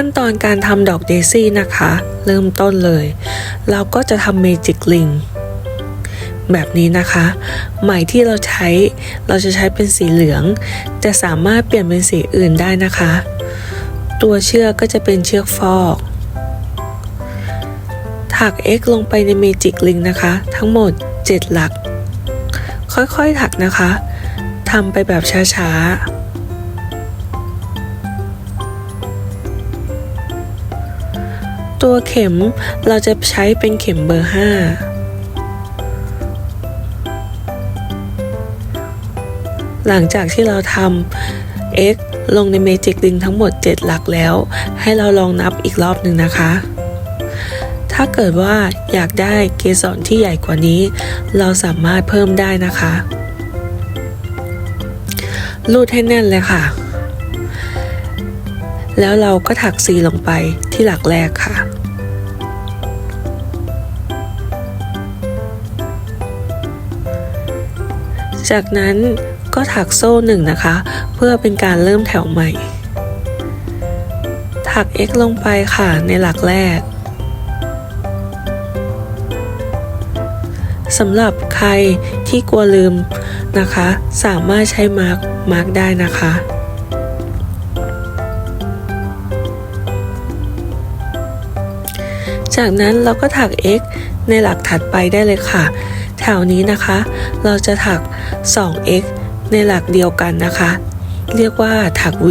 ขั้นตอนการทำดอกเดซี่นะคะ เริ่มต้นเลย เราก็จะทำเมจิกลิงแบบนี้นะคะไหมที่เราใช้เราจะใช้เป็นสีเหลือง แต่สามารถเปลี่ยนเป็นสีอื่นได้นะคะ ตัวเชือกก็จะเป็นเชือกฟอก ถัก X ลงไปในเมจิกลิงนะคะ ทั้งหมด 7 หลัก ค่อยๆถักนะคะทำไปแบบช้าๆ ตัวเข็มเราจะใช้เป็นเข็มเบอร์ 5 หลังจากที่เราทำ x ลงในเมจิกลิงทั้งหมด 7 หลักแล้ว ให้เราลองนับอีกรอบหนึ่งนะคะ ถ้าเกิดว่าอยากได้เกสรที่ใหญ่กว่านี้ เราสามารถเพิ่มได้นะคะ รูดให้แน่นเลยค่ะ แล้วเราก็ถักสีลงไปที่หลักแรกค่ะ จากนั้นก็ถักโซ่หนึ่งนะคะ เพื่อเป็นการเริ่มแถวใหม่ ถัก x ลงไปค่ะในหลักแรกสำหรับใครที่กลัวลืมนะคะ สามารถใช้มาร์กมาร์กได้นะคะ จากนั้นเราก็ถัก x ในหลักถัดไปได้เลยค่ะ แถวนี้นะคะ เราจะถัก 2x ในหลักเดียวกันนะคะ เรียกว่าถัก v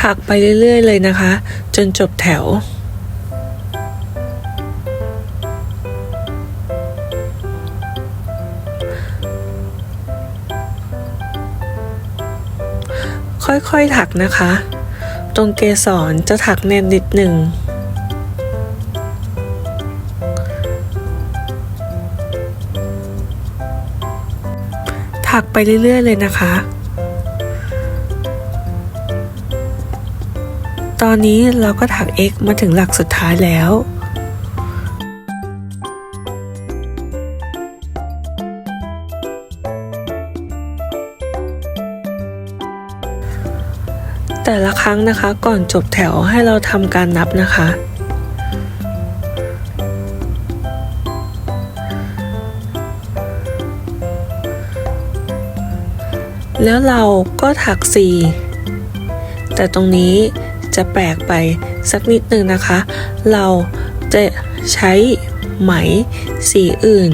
ถักไปเรื่อย ๆ เลยนะคะ จนจบแถวค่อยๆถักนะคะ ตรงเกสรจะถักแน่นนิดหนึ่ง ถักไปเรื่อย ๆ เลยนะคะ ตอนนี้เราก็ถัก x มาถึงหลักสุดท้ายแล้ว แต่ละครั้งนะคะ ก่อนจบแถวให้เราทำการนับนะคะ แล้วเราก็ถัก 4 แต่ตรงนี้จะแปลกไปสักนิดนึงนะคะ เราจะใช้ไหมสีอื่น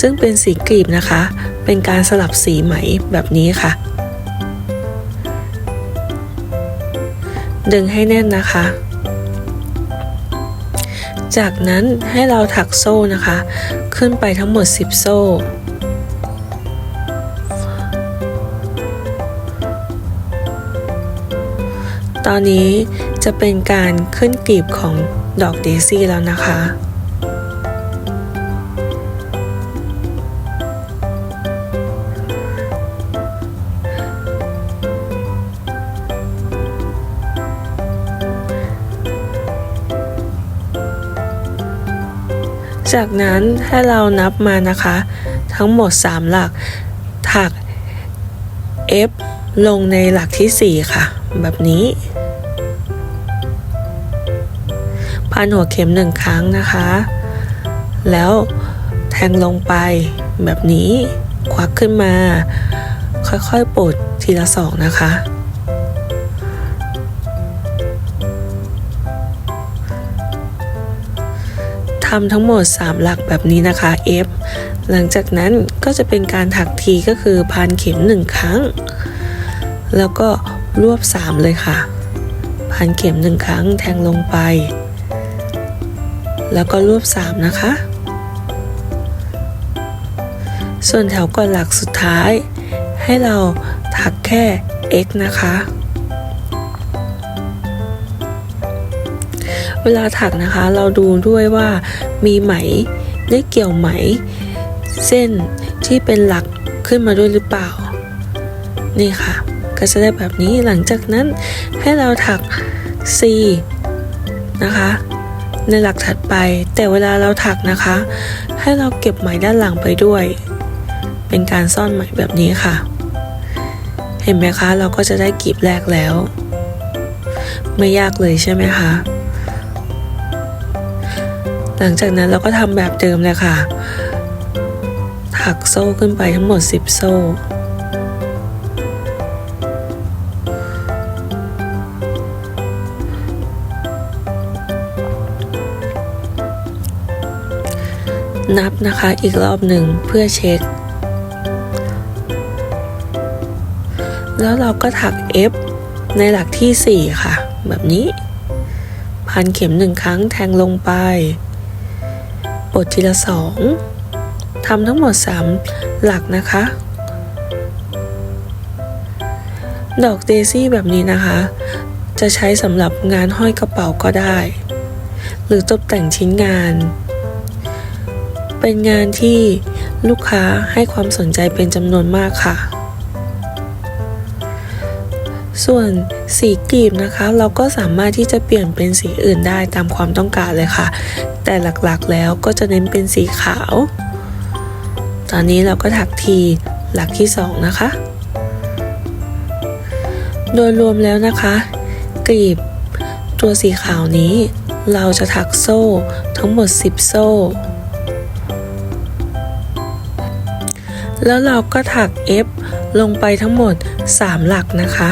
ซึ่งเป็นสีกรีบนะคะ เป็นการสลับสีไหมแบบนี้ค่ะ ดึงให้แน่นนะคะ จากนั้นให้เราถักโซ่นะคะ ขึ้นไปทั้งหมด 10 โซ่ตอนนี้จะเป็นการขึ้นกลีบของดอกเดซี่แล้วนะคะ จากนั้นให้เรานับมานะคะ ทั้งหมด 3 หลัก ถัก F ลงในหลักที่ 4 ค่ะ แบบนี้ พันหัวเข็มหนึ่งครั้งนะคะ แล้วแทงลงไปแบบนี้ ควักขึ้นมา ค่อยๆปลดทีละสองนะคะ ทำทั้งหมด 3 หลักแบบนี้นะคะ F หลังจากนั้นก็จะเป็นการถักทีก็คือพันเข็ม 1 ครั้ง แล้วก็รวบ 3 เลยค่ะพันเข็ม 1 ครั้งแทงลงไป แล้วก็รวบ 3 นะคะ ส่วนแถวก่อนหลักสุดท้าย ให้เราถักแค่ x นะคะ เวลาถักนะคะ เราดูด้วยว่ามีไหมได้เกี่ยวไหม เส้นที่เป็นหลักขึ้นมาด้วยหรือเปล่า นี่ค่ะ ก็จะได้แบบนี้หลังจากนั้นให้เราถัก C นะคะ ในหลักถัดไป แต่เวลาเราถักนะคะ ให้เราเก็บไหมด้านหลังไปด้วย เป็นการซ่อนไหมแบบนี้ค่ะ เห็นห็นไหมคะ เราก็จะได้กลีบแรกแล้ว ไม่ยากเลยใช่ไหมคะ หลังจากนั้นเราก็ทำแบบเดิมเลยค่ะ ถักโซ่ขึ้นไปทั้งหมด 10 โซ่ นับนะคะอีกรอบหนึ่งเพื่อเช็ค แล้วเราก็ถัก F ในหลักที่ 4 ค่ะ แบบนี้ พันเข็มหนึ่งครั้งแทงลงไป ปลดทีละสองทำทั้งหมด 3 หลักนะคะ ดอกเดซี่แบบนี้นะคะ จะใช้สำหรับงานห้อยกระเป๋าก็ได้ หรือตกแต่งชิ้นงาน เป็นงานที่ลูกค้าให้ความสนใจเป็นจำนวนมากค่ะ ส่วนสีกลีบนะคะ เราก็สามารถที่จะเปลี่ยนเป็นสีอื่นได้ตามความต้องการเลยค่ะ แต่หลักๆแล้วก็จะเน้นเป็นสีขาว ตอนนี้เราก็ถักทีหลักที่ 2 นะคะ โดยรวมแล้วนะคะ กลีบตัวสีขาวนี้ เราจะถักโซ่ทั้งหมด 10 โซ่ แล้วเราก็ถัก F ลงไปทั้งหมด 3 หลักนะคะ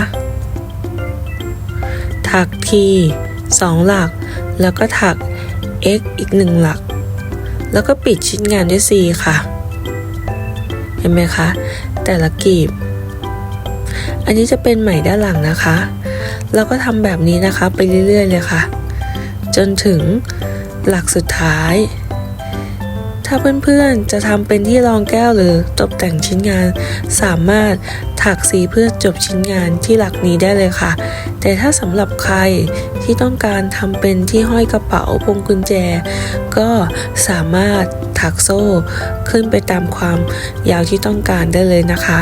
ถัก T 2 หลัก แล้วก็ถัก X อีก 1 หลัก แล้วก็ปิดชิ้นงานด้วย C ค่ะ เห็นไหมคะ แต่ละกลีบ อันนี้จะเป็นไหมด้านหลังนะคะ เราก็ทำแบบนี้นะคะไปเรื่อยๆเลยค่ะ จนถึงหลักสุดท้าย ถ้าเพื่อนๆจะทำเป็นที่รองแก้วหรือตกแต่งชิ้นงาน สามารถถักสีเพื่อจบชิ้นงานที่หลักนี้ได้เลยค่ะ แต่ถ้าสำหรับใครที่ต้องการทำเป็นที่ห้อยกระเป๋าพวงกุญแจ ก็สามารถถักโซ่ขึ้นไปตามความยาวที่ต้องการได้เลยนะคะ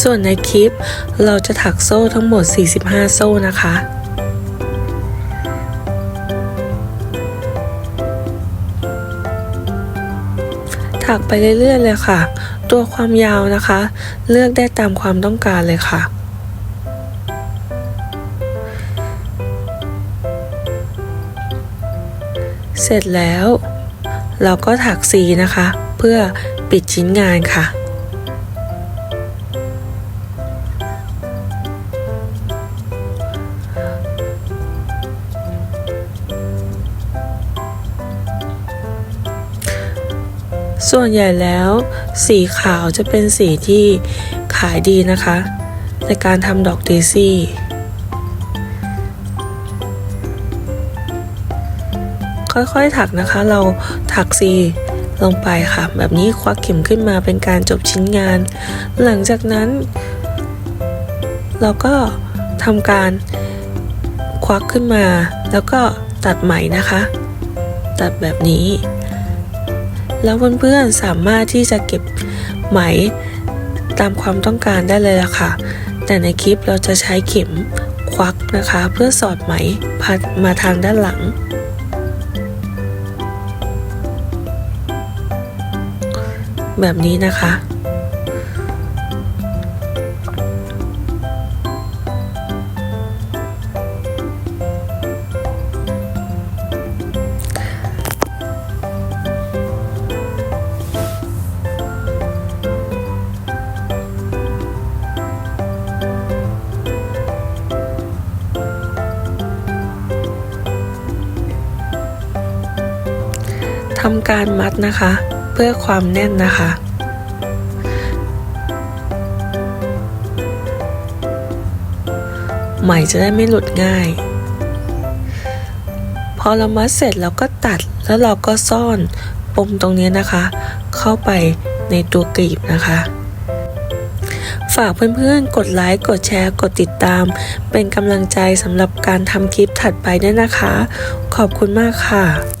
ส่วนในคลิปเราจะถักโซ่ทั้งหมด 45 โซ่นะคะ ถักไปเรื่อยๆเลยค่ะ ตัวความยาวนะคะ เลือกได้ตามความต้องการเลยค่ะเสร็จแล้ว เราก็ถักสีนะคะ เพื่อปิดชิ้นงานค่ะ ส่วนใหญ่แล้วสีขาวจะเป็นสีที่ขายดีนะคะ ในการทำดอกเดซี่ค่อยๆถักนะคะ เราถักสีลงไปค่ะ แบบนี้ควักเข็มขึ้นมาเป็นการจบชิ้นงาน หลังจากนั้น เราก็ทำการควักขึ้นมา แล้วก็ตัดไหมนะคะ ตัดแบบนี้ แล้วเพื่อนๆสามารถที่จะเก็บไหมตามความต้องการได้เลยล่ะค่ะ แต่ในคลิปเราจะใช้เข็มควักนะคะ เพื่อสอดไหมพัดมาทางด้านหลัง แบบนี้นะคะ ทำการมัดนะคะ เพื่อความแน่นนะคะไหมจะได้ไม่หลุดง่าย พอเรามัดเสร็จเราก็ตัดแล้วเราก็ซ่อนปมตรงนี้นะคะ เข้าไปในตัวกลีบนะคะ ฝากเพื่อนๆ กดไลค์ กดแชร์ กดติดตาม เป็นกำลังใจสำหรับการทำคลิปถัดไปด้วยนะคะ ขอบคุณมากค่ะ